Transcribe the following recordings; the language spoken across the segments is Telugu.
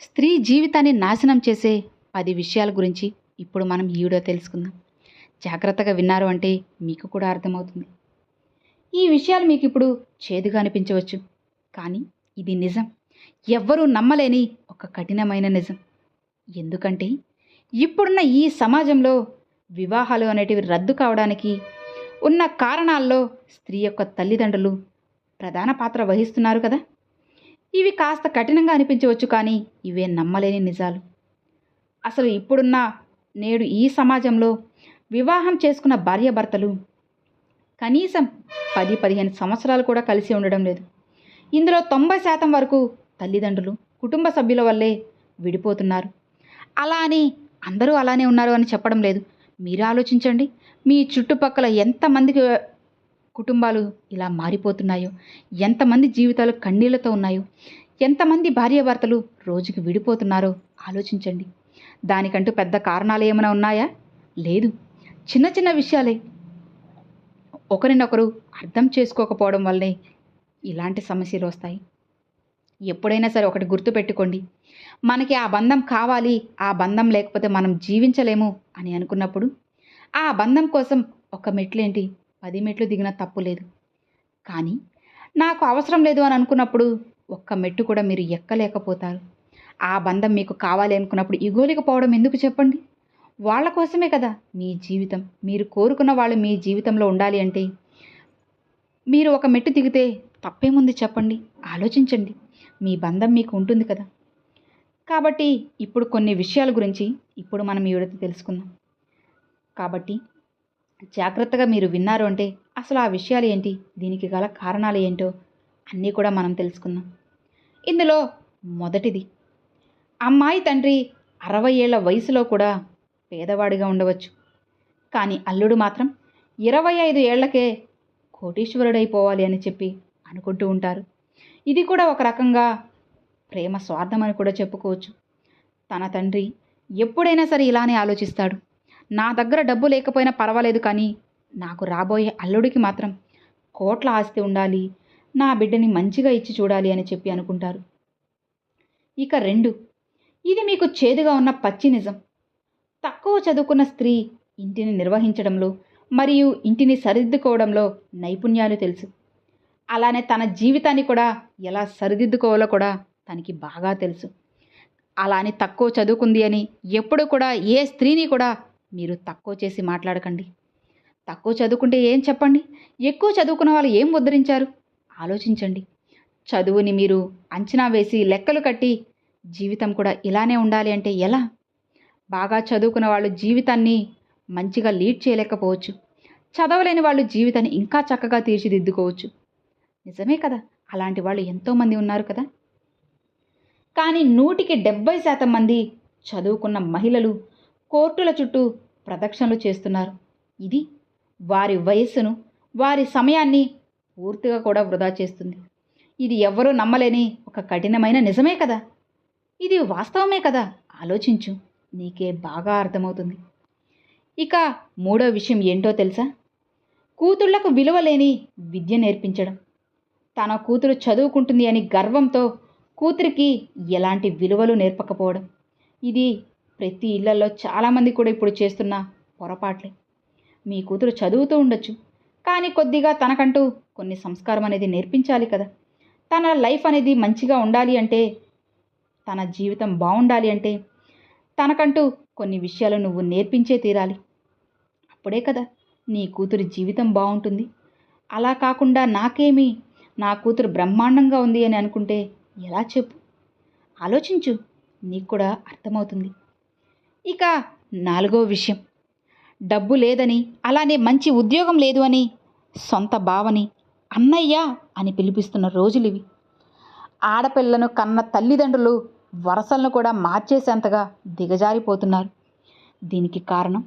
స్త్రీ జీవితాన్ని నాశనం చేసే పది విషయాల గురించి ఇప్పుడు మనం ఈ వీడియో తెలుసుకుందాం. జాగ్రత్తగా విన్నారు అంటే మీకు కూడా అర్థమవుతుంది. ఈ విషయాలు మీకు ఇప్పుడు చేదుగా అనిపించవచ్చు. కానీ ఇది నిజం. ఎవ్వరూ నమ్మలేని ఒక కఠినమైన నిజం. ఎందుకంటే ఇప్పుడున్న ఈ సమాజంలో వివాహాలు అనేటివి రద్దు కావడానికి ఉన్న కారణాల్లో స్త్రీ యొక్క తల్లిదండ్రులు ప్రధాన పాత్ర వహిస్తున్నారు కదా. ఇవి కాస్త కఠినంగా అనిపించవచ్చు కానీ ఇవే నమ్మలేని నిజాలు. అసలు ఇప్పుడున్న నేడు ఈ సమాజంలో వివాహం చేసుకున్న భార్యాభర్తలు కనీసం పది పదిహేను సంవత్సరాలు కూడా కలిసి ఉండడం లేదు. ఇందులో తొంభై శాతం వరకు తల్లిదండ్రులు కుటుంబ సభ్యుల వల్లే విడిపోతున్నారు. అలా అని అందరూ అలానే ఉన్నారు అని చెప్పడం లేదు. మీరు ఆలోచించండి. మీ చుట్టుపక్కల ఎంతమందికి కుటుంబాలు ఇలా మారిపోతున్నాయో? ఎంతమంది జీవితాలు కన్నీళ్ళతో ఉన్నాయో? ఎంతమంది భార్యాభర్తలు రోజుకి విడిపోతున్నారో ఆలోచించండి. దానికంటూ పెద్ద కారణాలు ఏమైనా ఉన్నాయా? లేదు. చిన్న చిన్న విషయాలే ఒకరినొకరు అర్థం చేసుకోకపోవడం వల్లే ఇలాంటి సమస్యలు వస్తాయి. ఎప్పుడైనా సరే ఒకటి గుర్తుపెట్టుకోండి. మనకి ఆ బంధం కావాలి ఆ బంధం లేకపోతే మనం జీవించలేము అని అనుకున్నప్పుడు ఆ బంధం కోసం ఒక మెట్లేంటి? పది మెట్లు దిగిన తప్పు లేదు. కానీ నాకు అవసరం లేదు అని అనుకున్నప్పుడు ఒక్క మెట్టు కూడా మీరు ఎక్కలేకపోతారు. ఆ బంధం మీకు కావాలి అనుకున్నప్పుడు ఇగోలికపోవడం ఎందుకు చెప్పండి? వాళ్ళ కోసమే కదా మీ జీవితం. మీరు కోరుకున్న వాళ్ళు మీ జీవితంలో ఉండాలి అంటే మీరు ఒక మెట్టు దిగితే తప్పేముంది చెప్పండి? ఆలోచించండి. మీ బంధం మీకు ఉంటుంది కదా. కాబట్టి ఇప్పుడు కొన్ని విషయాల గురించి ఇప్పుడు మనం ఈ తెలుసుకుందాం. కాబట్టి జాగ్రత్తగా మీరు విన్నారు అంటే అసలు ఆ విషయాలు ఏంటి? దీనికి గల కారణాలు ఏంటో అన్నీ కూడా మనం తెలుసుకుందాం. ఇందులో మొదటిది అమ్మాయి తండ్రి అరవై ఏళ్ళ వయసులో కూడా పేదవాడిగా ఉండవచ్చు. కానీ అల్లుడు మాత్రం ఇరవై ఐదు ఏళ్ళకే కోటీశ్వరుడైపోవాలి అని చెప్పి అనుకుంటూ ఉంటారు. ఇది కూడా ఒక రకంగా ప్రేమ స్వార్థం అని కూడా చెప్పుకోవచ్చు. తన తండ్రి ఎప్పుడైనా సరే ఇలానే ఆలోచిస్తాడు. నా దగ్గర డబ్బు లేకపోయినా పర్వాలేదు కానీ నాకు రాబోయే అల్లుడికి మాత్రం కోట్ల ఆస్తి ఉండాలి. నా బిడ్డని మంచిగా ఇచ్చి చూడాలి అని చెప్పి అనుకుంటారు. ఇక రెండు. ఇది మీకు చేదుగా ఉన్న పచ్చి నిజం. తక్కువ చదువుకున్న స్త్రీ ఇంటిని నిర్వహించడంలో మరియు ఇంటిని సరిదిద్దుకోవడంలో నైపుణ్యాలు తెలుసు. అలానే తన జీవితాన్ని కూడా ఎలా సరిదిద్దుకోవాలో కూడా తనకి బాగా తెలుసు. అలానే తక్కువ చదువుకుంది అని ఎప్పుడు కూడా ఏ స్త్రీని కూడా మీరు తక్కువ చేసి మాట్లాడకండి. తక్కువ చదువుకుంటే ఏం చెప్పండి? ఎక్కువ చదువుకున్న వాళ్ళు ఏం ఉద్ధరించారు? ఆలోచించండి. చదువుని మీరు అంచనా వేసి లెక్కలు కట్టి జీవితం కూడా ఇలానే ఉండాలి అంటే ఎలా? బాగా చదువుకున్న వాళ్ళు జీవితాన్ని మంచిగా లీడ్ చేయలేకపోవచ్చు. చదవలేని వాళ్ళు జీవితాన్ని ఇంకా చక్కగా తీర్చిదిద్దుకోవచ్చు. నిజమే కదా? అలాంటి వాళ్ళు ఎంతోమంది ఉన్నారు కదా? కానీ నూటికి డెబ్బై శాతం మంది చదువుకున్న మహిళలు కోర్టుల చుట్టూ ప్రదక్షిణలు చేస్తున్నారు. ఇది వారి వయస్సును వారి సమయాన్ని పూర్తిగా కూడా వృధా చేస్తుంది. ఇది ఎవ్వరూ నమ్మలేని ఒక కఠినమైన నిజమే కదా? ఇది వాస్తవమే కదా? ఆలోచించు నీకే బాగా అర్థమవుతుంది. ఇక మూడో విషయం ఏంటో తెలుసా? కూతుళ్ళకు విలువ లేని విద్య నేర్పించడం. తన కూతురు చదువుకుంటుంది అని గర్వంతో కూతురికి ఎలాంటి విలువలు నేర్పకపోవడం. ఇది ప్రతి ఇళ్ళలో చాలామంది కూడా ఇప్పుడు చేస్తున్న పొరపాట్లే. మీ కూతురు చదువుతూ ఉండొచ్చు. కానీ కొద్దిగా తనకంటూ కొన్ని సంస్కారం అనేది నేర్పించాలి కదా. తన లైఫ్ అనేది మంచిగా ఉండాలి అంటే తన జీవితం బాగుండాలి అంటే తనకంటూ కొన్ని విషయాలు నువ్వు నేర్పించే తీరాలి. అప్పుడే కదా నీ కూతురి జీవితం బాగుంటుంది. అలా కాకుండా నాకేమి? నా కూతురు బ్రహ్మాండంగా ఉంది అని అనుకుంటే ఎలా చెప్పు? ఆలోచించు. నీకు కూడా అర్థమవుతుంది. ఇక నాలుగో విషయం. డబ్బు లేదని అలానే మంచి ఉద్యోగం లేదు అని సొంత బావని అన్నయ్య అని పిలిపిస్తున్న రోజులు ఇవి ఆడపిల్లను కన్న తల్లిదండ్రులు వరసలను కూడా మార్చేసేంతగా దిగజారిపోతున్నారు. దీనికి కారణం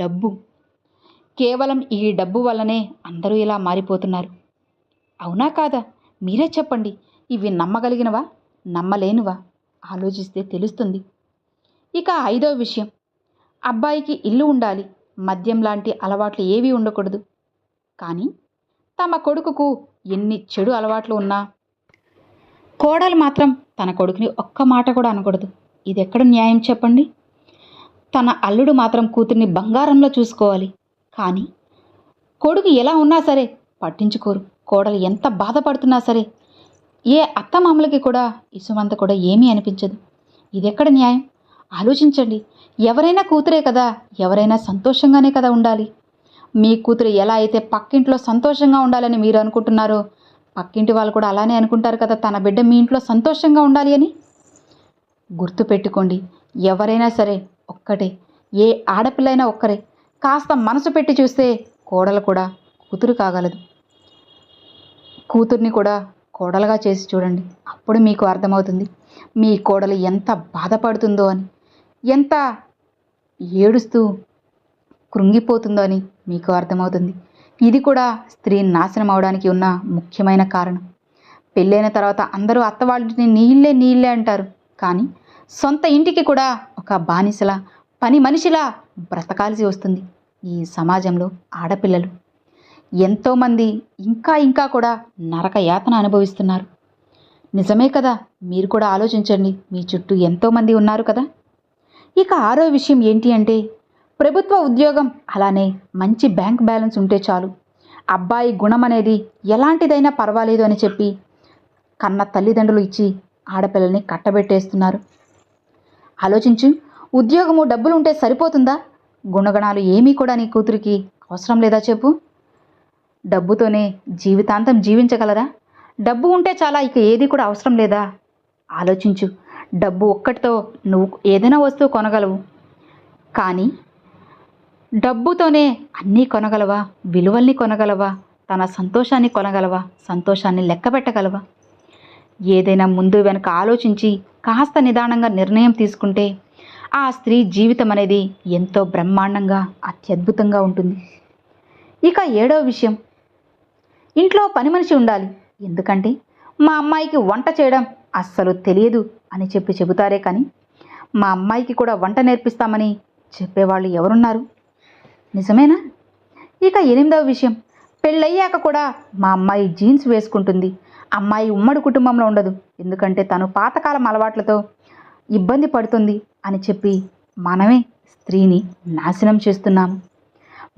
డబ్బు. కేవలం ఈ డబ్బు వల్లనే అందరూ ఇలా మారిపోతున్నారు. అవునా కాదా? మీరే చెప్పండి. ఇవి నమ్మగలిగినవా? నమ్మలేనివా? ఆలోచిస్తే తెలుస్తుంది. ఇక ఐదో విషయం. అబ్బాయికి ఇల్లు ఉండాలి. మద్యం లాంటి అలవాట్లు ఏవీ ఉండకూడదు. కానీ తమ కొడుకుకు ఎన్ని చెడు అలవాట్లు ఉన్నా కోడలు మాత్రం తన కొడుకుని ఒక్క మాట కూడా అనకూడదు. ఇది ఎక్కడ న్యాయం చెప్పండి? తన అల్లుడు మాత్రం కూతుర్ని బంగారంలో చూసుకోవాలి. కానీ కొడుకు ఎలా ఉన్నా సరే పట్టించుకోరు. కోడలు ఎంత బాధపడుతున్నా సరే ఏ అత్తమామలకి కూడా ఇసుమంత కూడా ఏమీ అనిపించదు. ఇది ఎక్కడ న్యాయం? ఆలోచించండి. ఎవరైనా కూతురే కదా ఎవరైనా సంతోషంగానే కదా ఉండాలి. మీ కూతురు ఎలా అయితే పక్కింట్లో సంతోషంగా ఉండాలని మీరు అనుకుంటున్నారో పక్కింటి వాళ్ళు కూడా అలానే అనుకుంటారు కదా తన బిడ్డ మీ ఇంట్లో సంతోషంగా ఉండాలి అని. గుర్తుపెట్టుకోండి ఎవరైనా సరే ఒక్కటే ఏ ఆడపిల్లైనా ఒక్కరే. కాస్త మనసు పెట్టి చూస్తే కోడలు కూడా కూతురు కాగలదు. కూతుర్ని కూడా కోడలుగా చేసి చూడండి అప్పుడు మీకు అర్థమవుతుంది మీ కోడలు ఎంత బాధపడుతుందో అని. ఎంత? ఏడుస్తూ కృంగిపోతుందో అని మీకు అర్థమవుతుంది. ఇది కూడా స్త్రీ నాశనం అవడానికి ఉన్న ముఖ్యమైన కారణం. పెళ్ళైన తర్వాత అందరూ అత్తవాళ్ళని నీళ్ళే నీళ్ళే అంటారు. కానీ సొంత ఇంటికి కూడా ఒక బానిసలా పని మనిషిలా బ్రతకాల్సి వస్తుంది ఈ సమాజంలో ఆడపిల్లలు. ఎంతోమంది ఇంకా ఇంకా కూడా నరక యాతన అనుభవిస్తున్నారు. నిజమే కదా? మీరు కూడా ఆలోచించండి. మీ చుట్టూ ఎంతోమంది ఉన్నారు కదా? ఇక ఆరో విషయం ఏంటి అంటే ప్రభుత్వ ఉద్యోగం అలానే మంచి బ్యాంక్ బ్యాలెన్స్ ఉంటే చాలు. అబ్బాయి గుణం అనేది ఎలాంటిదైనా పర్వాలేదు అని చెప్పి కన్న తల్లిదండ్రులు ఇచ్చి ఆడపిల్లల్ని కట్టబెట్టేస్తున్నారు. ఆలోచించు ఉద్యోగము డబ్బులు ఉంటే సరిపోతుందా? గుణగణాలు ఏమీ కూడా నీ కూతురికి అవసరం లేదా చెప్పు. డబ్బుతోనే జీవితాంతం జీవించగలరా? డబ్బు ఉంటే చాలా ఇక ఏది కూడా అవసరం లేదా? ఆలోచించు డబ్బు ఒక్కటితో నువ్వు ఏదైనా వస్తువు కొనగలవు. కానీ డబ్బుతోనే అన్నీ కొనగలవా? విలువల్ని కొనగలవా? తన సంతోషాన్ని కొనగలవా? సంతోషాన్ని లెక్క పెట్టగలవా? ఏదైనా ముందు వెనక ఆలోచించి కాస్త నిదానంగా నిర్ణయం తీసుకుంటే ఆ స్త్రీ జీవితం అనేది ఎంతో బ్రహ్మాండంగా అత్యద్భుతంగా ఉంటుంది. ఇక ఏడో విషయం. ఇంట్లో పని మనిషి ఉండాలి. ఎందుకంటే మా అమ్మాయికి వంట చేయడం అస్సలు తెలియదు అని చెప్పి చెబుతారే కానీ మా అమ్మాయికి కూడా వంట నేర్పిస్తామని చెప్పేవాళ్ళు ఎవరున్నారు? నిజమేనా? ఇక ఎనిమిదవ విషయం. పెళ్ళయ్యాక కూడా మా అమ్మాయి జీన్స్ వేసుకుంటుంది. అమ్మాయి ఉమ్మడి కుటుంబంలో ఉండదు. ఎందుకంటే తను పాతకాలం అలవాట్లతో ఇబ్బంది పడుతుంది అని చెప్పి మనమే స్త్రీని నాశనం చేస్తున్నాము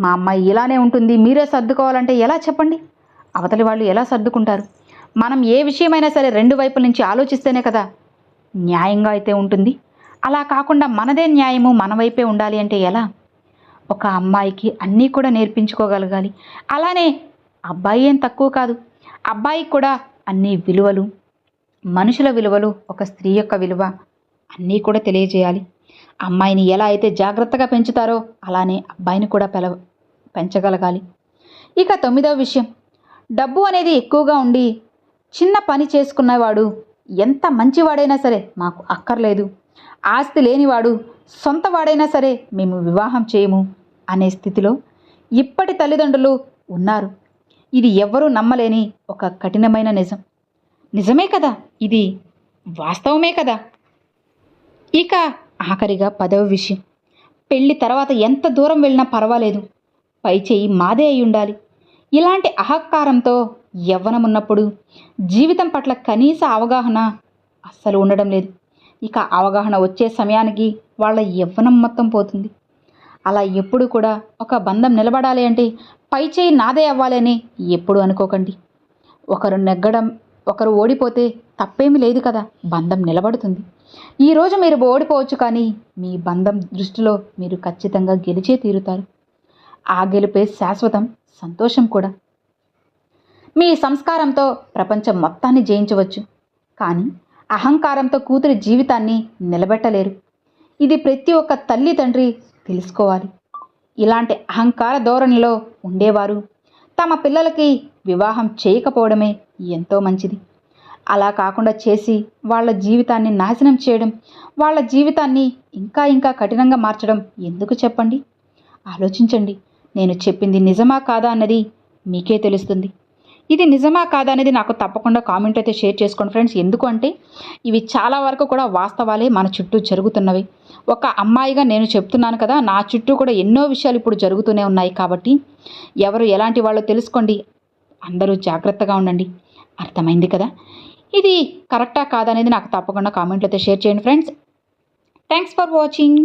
మా అమ్మాయి ఇలానే ఉంటుంది. మీరే సర్దుకోవాలంటే ఎలా చెప్పండి? అవతలి వాళ్ళు ఎలా సర్దుకుంటారు? మనం ఏ విషయమైనా సరే రెండు వైపుల నుంచి ఆలోచిస్తేనే కదా న్యాయంగా అయితే ఉంటుంది. అలా కాకుండా మనదే న్యాయము మన వైపే ఉండాలి అంటే ఎలా? ఒక అమ్మాయికి అన్నీ కూడా నేర్పించుకోగలగాలి. అలానే అబ్బాయి ఏం తక్కువ కాదు. అబ్బాయికి కూడా అన్ని విలువలు మనుషుల విలువలు ఒక స్త్రీ యొక్క విలువ అన్నీ కూడా తెలియజేయాలి. అమ్మాయిని ఎలా అయితే జాగ్రత్తగా పెంచుతారో అలానే అబ్బాయిని కూడా పెల పెంచగలగాలి. ఇక తొమ్మిదవ విషయం. డబ్బు అనేది ఎక్కువగా ఉండి చిన్న పని చేసుకున్నవాడు ఎంత మంచివాడైనా సరే మాకు అక్కర్లేదు. ఆస్తి లేనివాడు సొంత వాడైనా సరే మేము వివాహం చేయము అనే స్థితిలో ఇప్పటి తల్లిదండ్రులు ఉన్నారు. ఇది ఎవ్వరూ నమ్మలేని ఒక కఠినమైన నిజం. నిజమే కదా? ఇది వాస్తవమే కదా? ఇక ఆఖరిగా పదవ విషయం. పెళ్ళి తర్వాత ఎంత దూరం వెళ్ళినా పర్వాలేదు. పై చేయి మాదే అయి ఉండాలి ఇలాంటి అహంకారంతో యవ్వనమున్నప్పుడు జీవితం పట్ల కనీస అవగాహన అస్సలు ఉండడం లేదు. ఇక అవగాహన వచ్చే సమయానికి వాళ్ళ యవ్వనం మొత్తం పోతుంది. అలా ఎప్పుడు కూడా ఒక బంధం నిలబడాలి అంటే పై చేయి నాదే అవ్వాలి అని ఎప్పుడు అనుకోకండి. ఒకరు నెగ్గడం ఒకరు ఓడిపోతే తప్పేమీ లేదు కదా బంధం నిలబడుతుంది. ఈరోజు మీరు ఓడిపోవచ్చు కానీ మీ బంధం దృష్టిలో మీరు ఖచ్చితంగా గెలిచే తీరుతారు. ఆ గెలుపే శాశ్వతం సంతోషం కూడా. మీ సంస్కారంతో ప్రపంచం మొత్తాన్ని జయించవచ్చు. కానీ అహంకారంతో కూతురి జీవితాన్ని నిలబెట్టలేరు. ఇది ప్రతి ఒక్క తల్లి తండ్రి తెలుసుకోవాలి. ఇలాంటి అహంకార ధోరణిలో ఉండేవారు తమ పిల్లలకి వివాహం చేయకపోవడమే ఎంతో మంచిది. అలా కాకుండా చేసి వాళ్ళ జీవితాన్ని నాశనం చేయడం వాళ్ళ జీవితాన్ని ఇంకా ఇంకా కఠినంగా మార్చడం ఎందుకు చెప్పండి? ఆలోచించండి. నేను చెప్పింది నిజమా కాదా అన్నది మీకే తెలుస్తుంది. ఇది నిజమా కాదా అనేది నాకు తప్పకుండా కామెంట్ అయితే షేర్ చేసుకోండి ఫ్రెండ్స్. ఎందుకంటే ఇవి చాలా వరకు కూడా వాస్తవాలే మన చుట్టూ జరుగుతున్నవి. ఒక అమ్మాయిగా నేను చెప్తున్నాను కదా నా చుట్టూ కూడా ఎన్నో విషయాలు ఇప్పుడు జరుగుతూనే ఉన్నాయి కాబట్టి ఎవరు ఎలాంటి వాళ్ళో తెలుసుకోండి. అందరూ జాగ్రత్తగా ఉండండి. అర్థమైంది కదా? ఇది కరెక్టా కాదనేది నాకు తప్పకుండా కామెంట్లతో షేర్ చేయండి ఫ్రెండ్స్. Thanks for watching